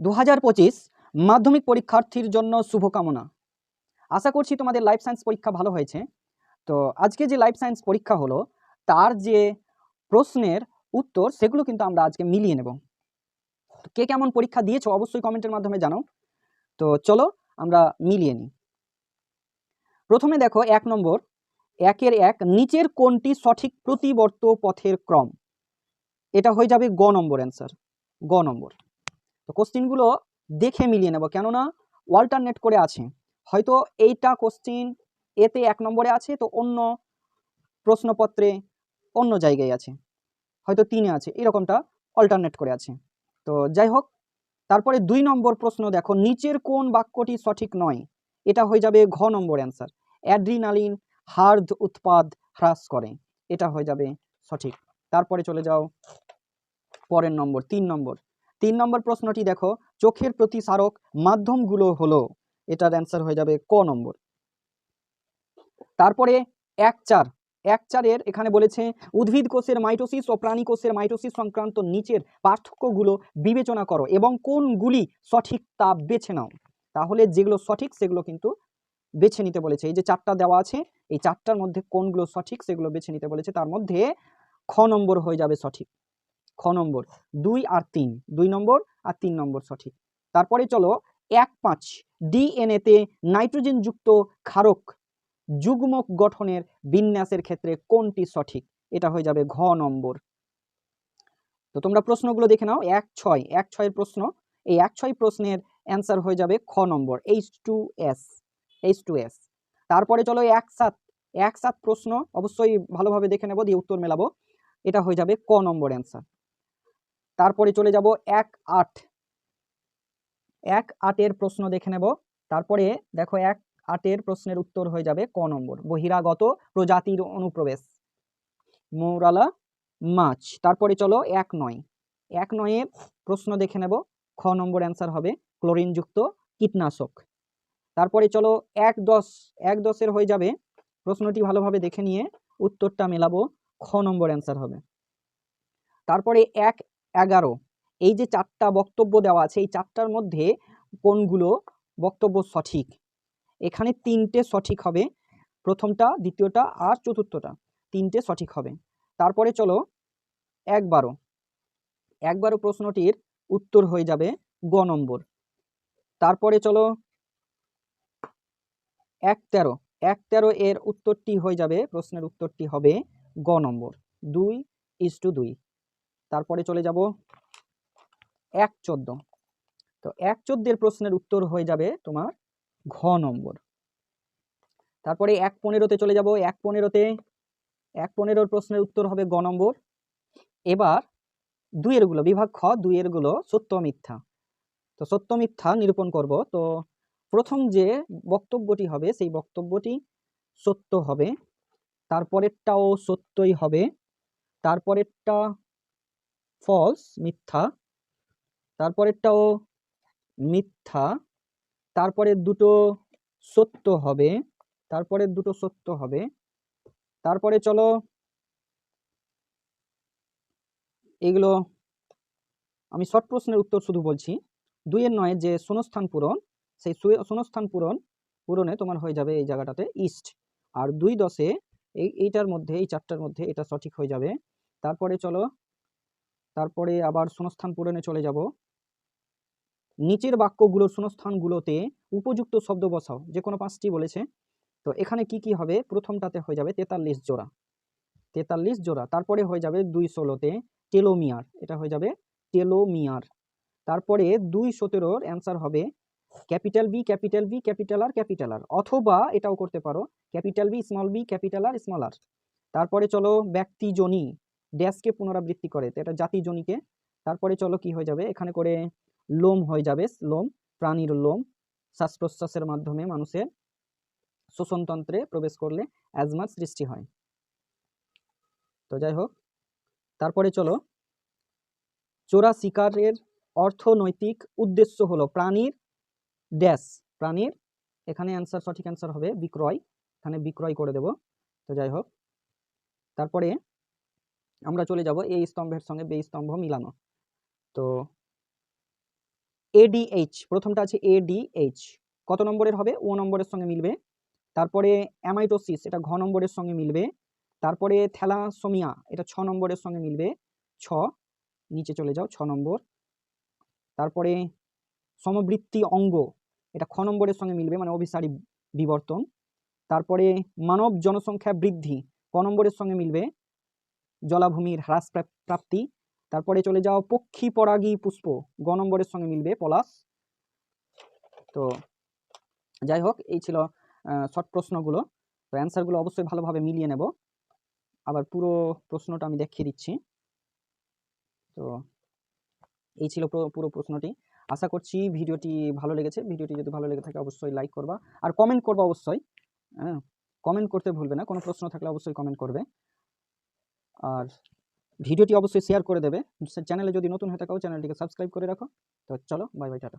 দু হাজার পঁচিশ মাধ্যমিক পরীক্ষার্থীর জন্য শুভকামনা। আশা করছি তোমাদের লাইফ সায়েন্স পরীক্ষা ভালো হয়েছে। তো আজকে যে লাইফ সায়েন্স পরীক্ষা হলো, তার যে প্রশ্নের উত্তর, সেগুলো কিন্তু আমরা আজকে মিলিয়ে নেব। কে কেমন পরীক্ষা দিয়েছ অবশ্যই কমেন্টের মাধ্যমে জানাও। তো চলো আমরা মিলিয়ে নিই। প্রথমে দেখো এক নম্বর, একের এক নিচের কোনটি সঠিক প্রতিবর্ত পথের ক্রম? এটা হয়ে যাবে গ নম্বর অ্যান্সার গ নম্বর। তো কোশ্চিনগুলো দেখে মিলিয়ে নেব। কেননা অল্টারনেট করে আছে। হয়তো এইটা কোশ্চিন এতে এক নম্বরে আছে, তো অন্য প্রশ্নপত্রে অন্য জায়গায় আছে। হয়তো তিনে আছে, এরকমটা অল্টারনেট করে আছে। তো যাই হোক, তারপরে দুই নম্বর প্রশ্ন দেখো, নিচের কোন বাক্যটি সঠিক নয়? এটা হয়ে যাবে ঘ নম্বর অ্যান্সার অ্যাড্রিনালিন হার্দ উৎপাদ হ্রাস করে। এটা হয়ে যাবে সঠিক। তারপরে চলে যাও পরের নম্বর, তিন নম্বর। তিন নম্বর প্রশ্নটি দেখো, চোখের প্রতিসারক মাধ্যমগুলো হলো, এটার অ্যান্সার হয়ে যাবে ক নম্বর। তারপরে এক চার, এক চারের এখানে বলেছে, উদ্ভিদ কোষের মাইটোসিস ও প্রাণী কোষের মাইটোসিস সংক্রান্ত নিচের পার্থক্যগুলো বিবেচনা করো এবং কোনগুলি সঠিক তা বেছে নাও। তাহলে যেগুলো সঠিক, সেগুলো কিন্তু বেছে নিতে বলেছে। এই যে চারটা দেওয়া আছে, এই চারটার মধ্যে কোনগুলো সঠিক, সেগুলো বেছে নিতে বলেছে। তার মধ্যে খ নম্বর হয়ে যাবে সঠিক। খ নম্বর। দুই আর তিন। দুই নম্বর আর তিন নম্বর সঠিক। তারপরে চলো এক পাঁচ। ডিএনএতে নাইট্রোজেনযুক্ত ক্ষারক যুগ্মক গঠনের বিন্যাসের ক্ষেত্রে কোনটি সঠিক? এটা হয়ে যাবে ঘ নম্বর। তো তোমরা প্রশ্নগুলো দেখে নাও। এক ছয়। এক ছয়ের প্রশ্ন। এই এক ছয় প্রশ্নের অ্যান্সার হয়ে যাবে খ নম্বর। H two S. H two S. তারপরে চলো এক সাত। এক সাত প্রশ্ন। অবশ্যই ভালোভাবে দেখে নেব, দিয়ে উত্তর মেলাবো। এটা হয়ে যাবে ক নম্বর অ্যান্সার। তারপরে চলে যাব এক আট। এক আটের প্রশ্ন দেখে নেব। তারপরে দেখো এক আটের প্রশ্নের উত্তর হয়ে যাবে ক নম্বর। বহিরাগত প্রজাতির অনুপ্রবেশ। মৌরালা মাছ। তারপরে চলো এক নয়। এক নয়ের প্রশ্ন দেখে নেব। খ নম্বর অ্যান্সার হবে ক্লোরিনযুক্ত কীটনাশক। তারপরে চলো এক দশ। এক দশের হয়ে যাবে। প্রশ্নটি ভালোভাবে দেখে নিয়ে উত্তরটা মেলাবো। খ নম্বর অ্যান্সার হবে। তারপরে এক এগারো। এই যে চারটা বক্তব্য দেওয়া আছে, এই চারটার মধ্যে কোনগুলো বক্তব্য সঠিক? এখানে তিনটে সঠিক হবে। প্রথমটা, দ্বিতীয়টা আর চতুর্থটা তিনটে সঠিক হবে। তারপরে চলো এক বারো এক বারো প্রশ্নটির উত্তর হয়ে যাবে গ নম্বর। তারপরে চলো এক তেরো এক তেরো এর উত্তরটি হয়ে যাবে, প্রশ্নের উত্তরটি হবে গ নম্বর। দুই ইস টু দুই। তারপরে চলে যাব এক চোদ্দ। তো এক চোদ্দের প্রশ্নের উত্তর হয়ে যাবে তোমার ঘ নম্বর। তারপরে এক পনেরোতে চলে যাব। এক পনেরোতে, এক পনেরোর প্রশ্নের উত্তর হবে গ নম্বর। এবার দুইয়েরগুলো, বিভাগ খ, দুইয়েরগুলো সত্য মিথ্যা। তো সত্য মিথ্যা নিরূপণ করব। তো প্রথম যে বক্তব্যটি হবে, সেই বক্তব্যটি সত্য হবে। তারপরেরটাও সত্যই হবে। তারপরেরটা ফলস মিথ্যা। তারপরেরটাও মিথ্যা। তারপরে দুটো সত্য হবে। তারপরে দুটো সত্য হবে। তারপরে চলো এগুলো আমি শর্ট প্রশ্নের উত্তর শুধু বলছি। দুইয়ের নয়, যে শূন্যস্থান পূরণ, সেই শূন্য- শূন্যস্থান পূরণ, পূরণে তোমার হয়ে যাবে এই জায়গাটাতে ইস্ট আর দুই দশে এই, এইটার মধ্যে, এই চারটার মধ্যে এটা সঠিক হয়ে যাবে। তারপরে চলো তারপরে আবার শূন্যস্থান পূরণে চলে যাব। নিচের বাক্যগুলোর শূন্যস্থানগুলোতে উপযুক্ত শব্দ বসাও, যে কোনো পাঁচটি বলেছে। তো এখানে কি কি হবে? প্রথমটাতে হয়ে যাবে তেতাল্লিশ জোড়া। তেতাল্লিশ জোড়া, তারপরে হয়ে যাবে দুই ষোলোতে টেলোমিয়ার, এটা হয়ে যাবে টেলোমিয়ার। তারপরে দুই সতেরোর অ্যান্সার হবে capital B capital B, capital R capital R. অথবা এটাও করতে পারো, capital B, small B, capital R, small R. তারপরে চলো ব্যক্তিজনী। ড্যাশকে পুনরাবৃত্তি করে, তো এটা জাতিজনীকে তারপরে চলো কি হয়ে যাবে? এখানে করে লোম হয়ে যাবে, লোম, প্রাণীর লোম। শ্বাস প্রশ্বাসের মাধ্যমে মানুষের শোষণতন্ত্রে প্রবেশ করলে অ্যাজমার সৃষ্টি হয়। তো যাই হোক, তারপরে চলো। চোরা শিকারের অর্থনৈতিক উদ্দেশ্য হলো প্রাণীর ড্যাশ। প্রাণীর, এখানে অ্যান্সার সঠিক অ্যান্সার হবে বিক্রয়। এখানে বিক্রয় করে দেব। তো যাই হোক, তারপরে আমরা চলে যাব এই স্তম্ভের সঙ্গে বে স্তম্ভ মিলানো। তো এডিএইচ প্রথমটা আছে এডিএইচ কত নম্বরের হবে? ও নম্বরের সঙ্গে মিলবে। তারপরে অ্যামাইটোসিস, এটা ঘ নম্বরের সঙ্গে মিলবে। তারপরে থ্যালাসোমিয়া, এটা ছ নম্বরের সঙ্গে মিলবে। ছ, নিচে চলে যাও, ছ নম্বর। তারপরে সমবৃত্তি অঙ্গ, এটা খ নম্বরের সঙ্গে মিলবে মানে অভিসারী বিবর্তন। তারপরে মানব জনসংখ্যা বৃদ্ধি, ক নম্বরের সঙ্গে মিলবে। জলাভূমির হ্রাস প্রাপ- প্রাপ্তি। তারপরে চলে যাও পক্ষী পরাগী পুষ্প। গ নম্বরের সঙ্গে মিলবে পলাশ। তো যাই হোক, এই ছিল শর্ট প্রশ্নগুলো। তো অ্যান্সারগুলো অবশ্যই ভালোভাবে মিলিয়ে নেব। আবার পুরো প্রশ্নটা আমি দেখিয়ে দিচ্ছি। তো এই ছিল পুরো প্রশ্নটি। আশা করছি ভিডিওটি ভালো লেগেছে। ভিডিওটি যদি ভালো লেগে থাকে অবশ্যই লাইক করবা। আর কমেন্ট করবা অবশ্যই। হ্যাঁ কমেন্ট করতে ভুলবে না। কোনো প্রশ্ন থাকলে অবশ্যই কমেন্ট করবে। আর ভিডিওটি অবশ্যই শেয়ার করে দেবে। চ্যানেলে যদি নতুন হয়ে থাকো চ্যানেলটিকে সাবস্ক্রাইব করে রাখো। তো চলো বাই বাই টাটা।